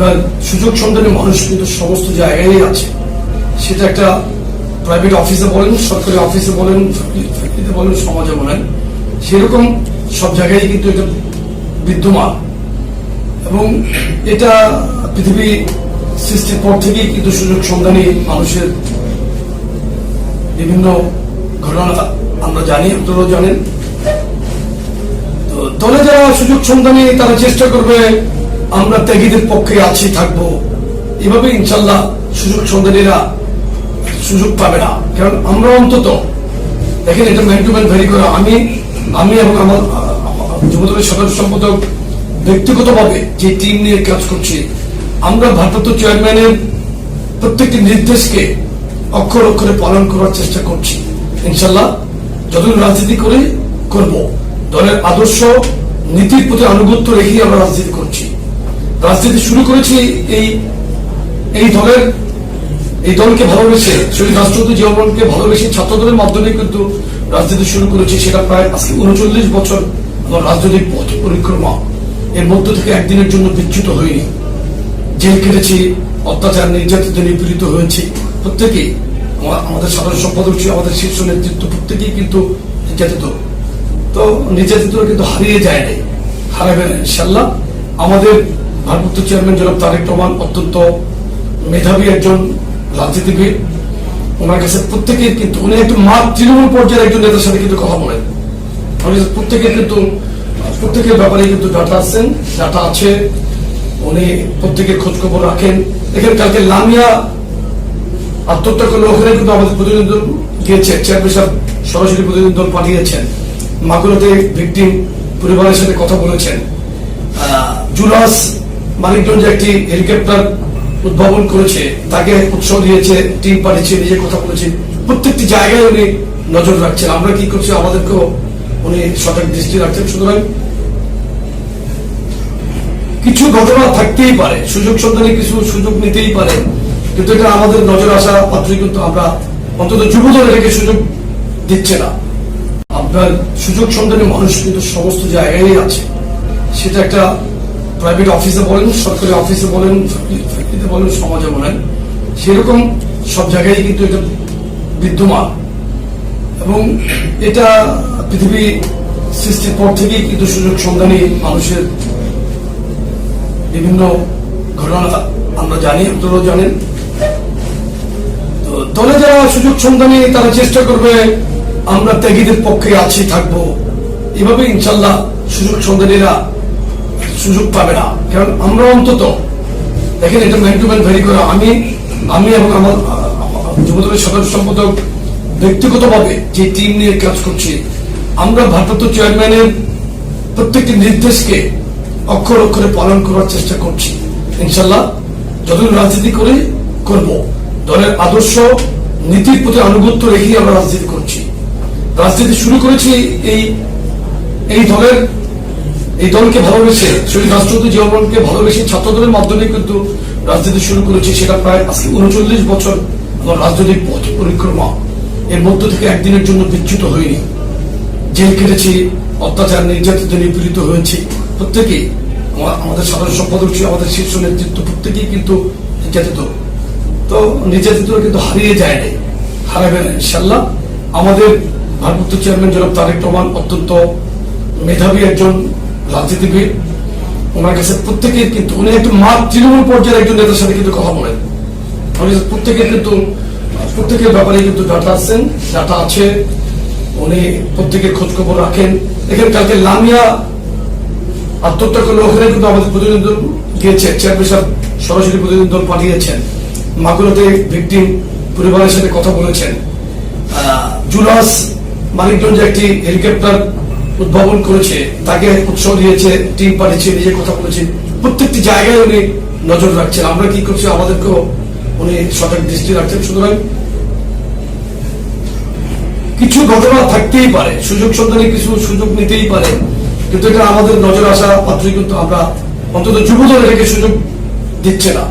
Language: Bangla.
আপনার সুযোগ সন্ধানী মানুষ কিন্তু সমস্ত জায়গায় আছে। সেটা একটা প্রাইভেট অফিসে বলেন, সরকারি অফিসে বলেন ফ্যাক্টরিতে বলেন, সমাজে বলেন, সেরকম সব জায়গায় কিন্তু এটা বিদ্যমান। এবং এটা পৃথিবী সৃষ্টির পর থেকেই কিন্তু সুযোগ সন্ধানী মানুষের বিভিন্ন ঘটনা আমরা জানি, আপনারাও জানেন। তো দলে যারা সুযোগ সন্ধানী তারা চেষ্টা করবে আমরা ত্যাগীদের পক্ষে আছি, থাকব। এভাবে ইনশাল্লাহ সুযোগ সন্ধানীরা সুযোগ পাবে না। কারণ আমরা অন্তত, দেখেন এটা ম্যান টু ম্যান ভেরি করে, আমি আমি এবং আমার যুবদলের সদস্য সম্পাদক ব্যক্তিগতভাবে যে টিম নিয়ে কাজ করছি, আমরা ভারপ্রাপ্ত চেয়ারম্যানের প্রত্যেকটি নির্দেশকে অক্ষর অক্ষরে পালন করার চেষ্টা করছি। ইনশাল্লাহ যতদিন রাজনীতি করে, করব। দলের আদর্শ, নীতির প্রতি আনুগত্য রেখেই আমরা রাজনীতি করছি। রাজনীতি শুরু করেছি এই এই দলের, এই দলকে ভালোবেসে, শহীদ রাষ্ট্রপতি জিয়াউরকে ভালোবেসে ছাত্রদলের মাধ্যমে কিন্তু রাজনীতি শুরু করেছি, সেটা প্রায় আজকে উনচল্লিশ বছর আমার রাজনৈতিক পথ পরিক্রমা, এর মধ্য থেকে একদিনের জন্য বিচ্যুত হয়নি। জেল কেটেছি, অত্যাচার, নির্যাতিত, নিপীড়িত হয়েছি। প্রত্যেকেই আমাদের সাধারণ সম্পাদক ছিল আমাদের শীর্ষ নেতৃত্ব, প্রত্যেকেই কিন্তু নির্যাতিত। তো নির্যাতিত কিন্তু হারিয়ে যায় নাই। হারাবে না ইনশাল্লাহ আমাদের ভারপ্রাপ্ত চেয়ারম্যান জনাব তারেক রহমান অত্যন্ত মেধাবী একজন রাজনীতিবিদ। ওনার কাছে প্রত্যেকের কিন্তু, উনি একটু মাঠ, তৃণমূল পর্যায়ের একজন নেতার সাথে কিন্তু কথা বলেন। প্রত্যেকের কিন্তু, প্রত্যেকের ব্যাপারে কিন্তু ডাটা আছেন, ডাটা আছে, উনি প্রত্যেকের খোঁজ খবর রাখেন। দেখেন, কালকে লামিয়া আত্মহত্যা করলে ওখানে কিন্তু আমাদের প্রতিনিধি দল গিয়েছে সাহেব সরাসরি প্রতিনিধি দল পাঠিয়েছেন। মাগুরাতে ভিকটিম পরিবারের সাথে কথা বলেছেন। জুলাস মানিকগঞ্জে একটি হেলিকপ্টার উদ্ভাবন করেছে, তাকে উৎসাহ দিয়েছে টিম পাঠিয়েছে নিজে কথা বলেছে। প্রত্যেকটি জায়গায় উনি নজর রাখছেন। আমরা কি করছি? আমাদেরকেও উনি সঠিক দৃষ্টি রাখছেন। সুতরাং কিছু ঘটনা থাকতেই পারে। সুযোগ সন্ধানে কিছু সুযোগ নিতেই পারে। কিন্তু এটা আমাদের নজর আসা মাত্রই কিন্তু আমরা অন্তত যুবদল এটাকে সুযোগ দিচ্ছে না। আপনার সুযোগ সন্ধানে মানুষ কিন্তু সমস্ত জায়গায় আছে। সেটা একটা প্রাইভেট অফিসে বলেন, সরকারি অফিসে বলেন ফ্যাক্টরিতে বলেন, সমাজে বলেন, সেরকম সব জায়গায় কিন্তু এটা বিদ্যমান। এবং এটা পৃথিবী সৃষ্টির পর থেকেই কিন্তু সুযোগ সন্ধানী মানুষের বিভিন্ন ঘটনা আমরা জানি, আপনারাও জানেন। দলে যারা সুযোগ সন্ধানী, তারা চেষ্টা করবে, আমরা ত্যাগীদের পক্ষে আছি, থাকব। এভাবে ইনশাল্লাহ সুযোগ সন্ধানীরা সুযোগ পাবে না। কারণ আমরা অন্তত, দেখেন এটা ম্যান টু ম্যান ভেরি করে, আমি আমি এবং আমার যুবদলের সদস্য সম্পাদক ব্যক্তিগতভাবে যে টিম নিয়ে কাজ করছি, আমরা ভারপ্রাপ্ত চেয়ারম্যানের প্রত্যেকটি নির্দেশকে অক্ষর অক্ষরে পালন করার চেষ্টা করছি। ইনশাল্লাহ যতদিন রাজনীতি করে, করব। দলের আদর্শ, নীতির প্রতি আনুগত্য রেখেই আমরা রাজনীতি করছি। রাজনীতি শুরু করেছি এই এই দলের এই দলকে ভালোবেসে, শহীদ রাষ্ট্রপতি জিয়াউরকে ভালোবেসে ছাত্রদলের মাধ্যমে কিন্তু রাজনীতি শুরু করেছি, সেটা প্রায় আজকে উনচল্লিশ বছর আমার রাজনৈতিক পথ পরিক্রমা। এর মধ্য থেকে একদিনের জন্য বিচ্যুত হয়নি জেল কেটেছি, অত্যাচার, নির্যাতিত, নিপীড়িত হয়েছি। প্রত্যেকেই আমা- আমাদের সাধারণ সম্পাদক ছিল আমাদের শীর্ষ নেতৃত্ব, প্রত্যেকেই কিন্তু নির্যাতিত। তো নির্যাতিত কিন্তু হারিয়ে যায় নাই, হারাবে না ইনশাল্লাহ আমাদের ভারপ্রাপ্ত চেয়ারম্যান জনাব তারেক রহমান অত্যন্ত মেধাবী একজন ওনার কাছে প্রত্যেকের কিন্তু, উনি একটু তৃণমূল পর্যায়ের একজন নেতার সাথে কিন্তু কথা বলেন। প্রত্যেকের কিন্তু, প্রত্যেকের ব্যাপারে কিন্তু ডাটা আছেন, ডাটা আছে, উনি প্রত্যেকের খোঁজ খবর রাখেন। দেখেন, কালকে লামিয়া আত্মহত্যা করলে ওখানে কিন্তু আমাদের প্রতিনিধি দল গিয়েছে সাহেব সরাসরি প্রতিনিধি দল পাঠিয়েছেন। মাগুরাতে ভিকটিম পরিবারের সাথে কথা বলেছেন। জুলাস মানিকগঞ্জে একটি হেলিকপ্টার উদ্ভাবন করেছে, তাকে উৎসাহ দিয়েছে টিম পাঠিয়েছে নিজে কথা বলেছে। প্রত্যেকটি জায়গায় উনি নজর রাখছেন। আমরা কি করছি? আমাদেরকেও উনি সঠিক দৃষ্টি রাখছেন। সুতরাং কিছু ঘটনা থাকতেই পারে। সুযোগ সন্ধানে কিছু সুযোগ নিতেই পারে। কিন্তু এটা আমাদের নজর আসা মাত্রই কিন্তু আমরা অন্তত যুবদল এটাকে সুযোগ দিচ্ছে না।